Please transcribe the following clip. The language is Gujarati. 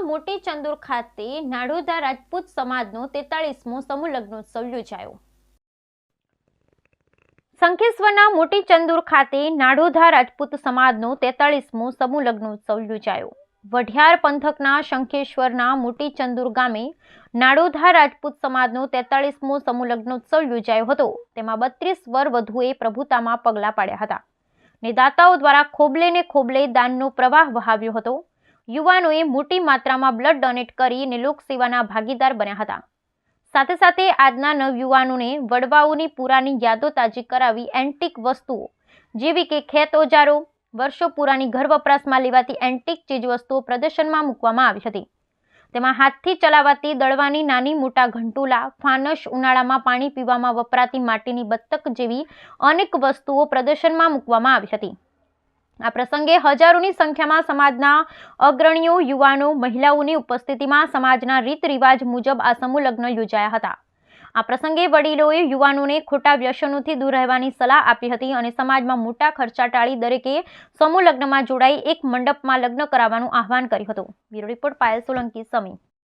મોટી ચંદુર ખાતે નાડોદા રાજપૂત સમાજનો તેતાળીસમો સમૂહ લગ્નોત્સવ યોજાયો. શંખેશ્વરના મોટી ચંદુર ખાતે નાડોધા રાજપૂત સમાજનો તેતાળીસમો સમૂહ લગ્નોત્સવ યોજાયો. વઢિયાર પંથકના શંખેશ્વરના મોટી ચંદુર ગામે નાડોધા રાજપૂત સમાજનો તેતાળીસમો સમૂહ લગ્નોત્સવ યોજાયો હતો. તેમાં બત્રીસ વર વધુએ પ્રભુતામાં પગલાં પાડ્યા હતા. ને દાતાઓ દ્વારા ખોબલે ને ખોબલે દાનનો પ્રવાહ વહાવ્યો હતો. યુવાનોએ મોટી માત્રામાં બ્લડ ડોનેટ કરીને લોકસેવાના ભાગીદાર બન્યા હતા. સાથે સાથે આજના નવયુવાનોને વડવાઓની પુરાની યાદો તાજી કરાવી એન્ટિક વસ્તુઓ, જેવી કે ખેત ઓજારો, વર્ષો પુરાની ઘર વપરાશમાં લેવાતી એન્ટિક ચીજવસ્તુઓ પ્રદર્શનમાં મૂકવામાં આવી હતી. તેમાં હાથથી ચલાવાતી દળવાની નાની મોટા ઘંટુલા, ફાનસ ઉનાળામાં પાણી પીવામાં વપરાતી માટીની બત્તક જેવી અનેક વસ્તુઓ પ્રદર્શનમાં મૂકવામાં આવી હતી. આ પ્રસંગે હજારોની સંખ્યામાં સમાજના અગ્રણીઓ, યુવાનો, મહિલાઓની ઉપસ્થિતિમાં સમાજના રીત રિવાજ મુજબ આ સમૂહ લગ્ન યોજાયા હતા. આ પ્રસંગે વડીલોએ યુવાનોને ખોટા વ્યસનોથી દૂર રહેવાની સલાહ આપી હતી અને સમાજમાં મોટા ખર્ચા ટાળી દરેકે સમૂહ લગ્નમાં જોડાઈ એક મંડપમાં લગ્ન કરાવવાનું આહવાન કર્યું હતું. Bureau report Payal Solanki, Sami.